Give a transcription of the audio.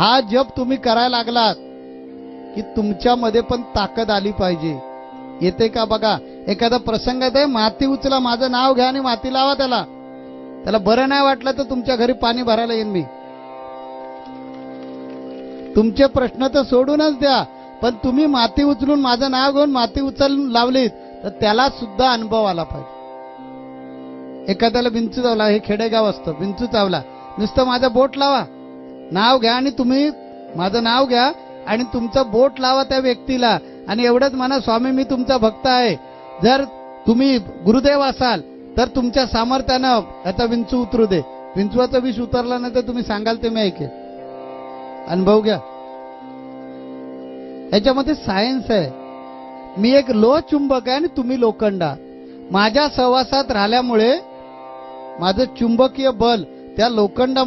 हा जप तुम्ही करायला लागलात की तुमच्यामध्ये पण ताकद आली पाहिजे. येते का बघा? एखादा प्रसंग आहे माती उचला माझं नाव घ्या आणि माती लावा त्याला. त्याला बरं नाही वाटलं तर तुमच्या घरी पाणी भरायला येईन मी. तुमचे प्रश्न तर सोडूनच द्या पण तुम्ही माती उचलून माझं नाव घेऊन माती उचलून लावलीत तर त्याला सुद्धा अनुभव आला पाहिजे. एखाद्याला बिंचू चावला हे खेडेगाव असतं बिंचू चावला नुसतं माझं बोट लावा. नाव घ्या आणि तुम्ही माझं नाव घ्या आणि तुमचं बोट लावा त्या व्यक्तीला. आणि एवढंच म्हणा स्वामी मी तुमचा भक्त आहे. जर तुम्ही गुरुदेव असाल तर तुमच्या सामर्थ्यानं याचा विंचू उतरू दे. विंचवाचं विष उतरला नाही तर तुम्ही सांगाल ते मी ऐके अनुभव घ्या. याच्यामध्ये सायन्स आहे. मी एक लो चुंबक आहे आणि तुम्ही लोखंडा माझ्या सहवासात राहिल्यामुळे माझं चुंबकीय बल त्या लोखंडा